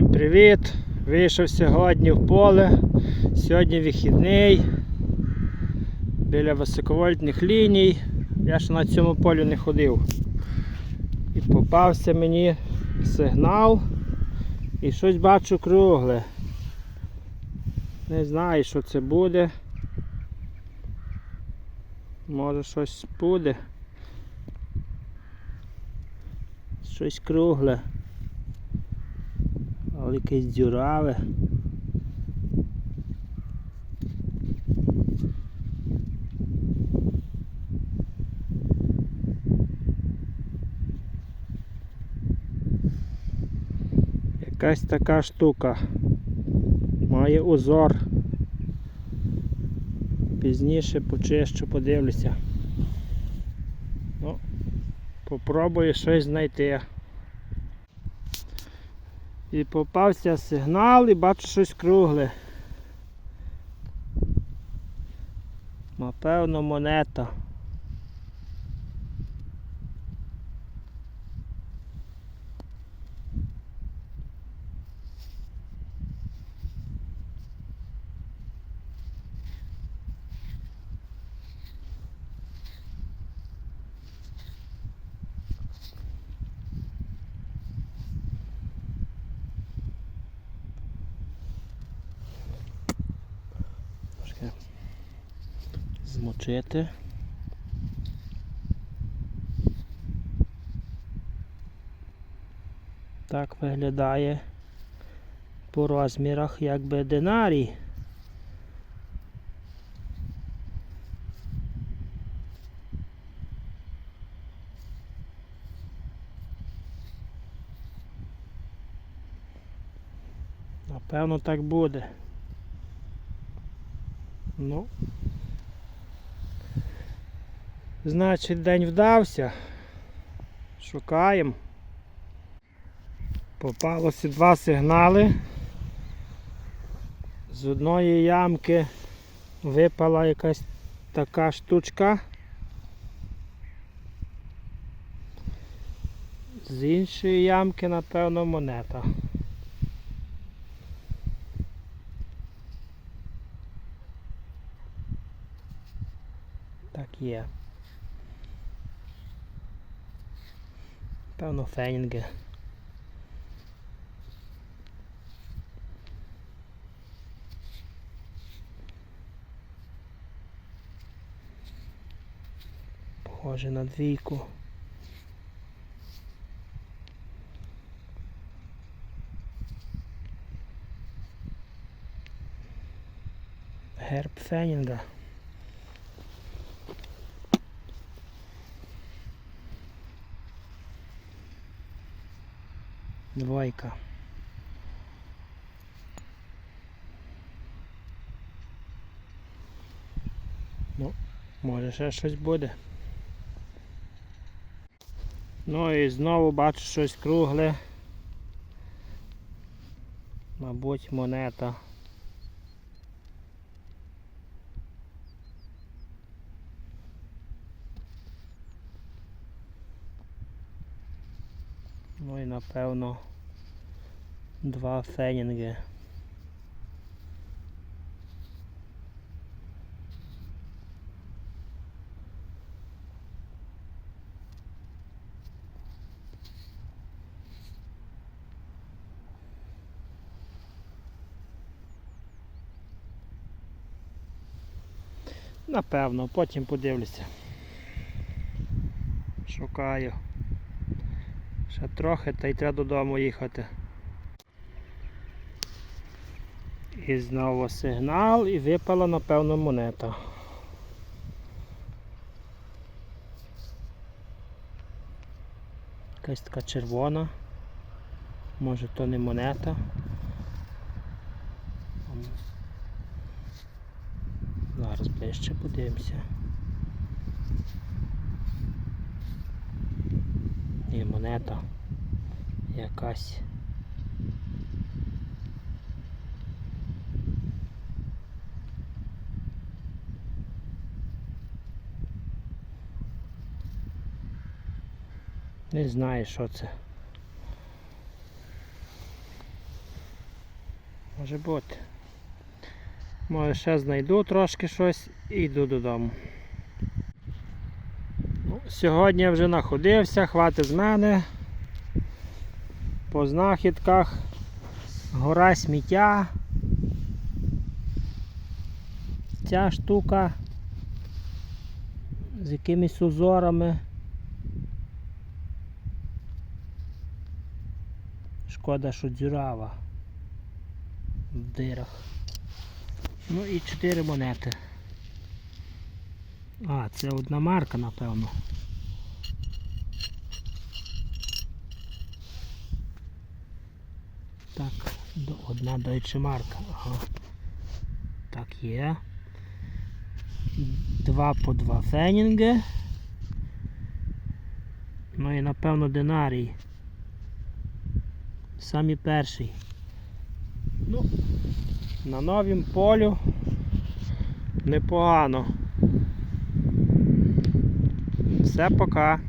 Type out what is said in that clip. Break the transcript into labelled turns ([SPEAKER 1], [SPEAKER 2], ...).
[SPEAKER 1] Всім привіт! Вийшов сьогодні в поле. Сьогодні вихідний. Біля високовольтних ліній. Я ще на цьому полі не ходив. І попався мені сигнал. І щось бачу кругле. Не знаю, що це буде. Може щось буде. Щось кругле. Але якесь дзюраве. Якась така штука. Має узор. Пізніше почищу, подивлюся. Ну, попробую щось знайти. І попався сигнал і бачу щось кругле. Напевно, монета. Трошки змочити. Так виглядає по розмірах якби динарій. Напевно так буде. Ну. Значить, день вдався. Шукаємо. Попалося два сигнали. З одної ямки випала якась така штучка. З іншої ямки, напевно, монета. Так є. Певно фенінги. Похоже на двійку. Герб фенінга. Двойка. Ну, може ще щось буде. Ну і знову бачу щось кругле. Мабуть, монета. Ну і напевно два фенінги. Напевно, потім подивлюся. Шукаю. Ще трохи та й треба додому їхати. І знову сигнал і випала напевно монета. Якась така червона. Може то не монета. Зараз ближче подивимося. І монета якась. Не знаю, що це. Може бути. Може ще знайду трошки щось і йду додому. Сьогодні я вже находився, хватить з мене. По знахідках. Гора сміття. Ця штука з якимись узорами. Шкода, що дзюрава в дирах. Ну і 4 монети. А, це одна марка, напевно. Так, одна Deutsche марка. Ага. Так, є. Два по два фенінги. Ну і напевно динарій. Самі перший. Ну, на новім полю непогано. Все пока.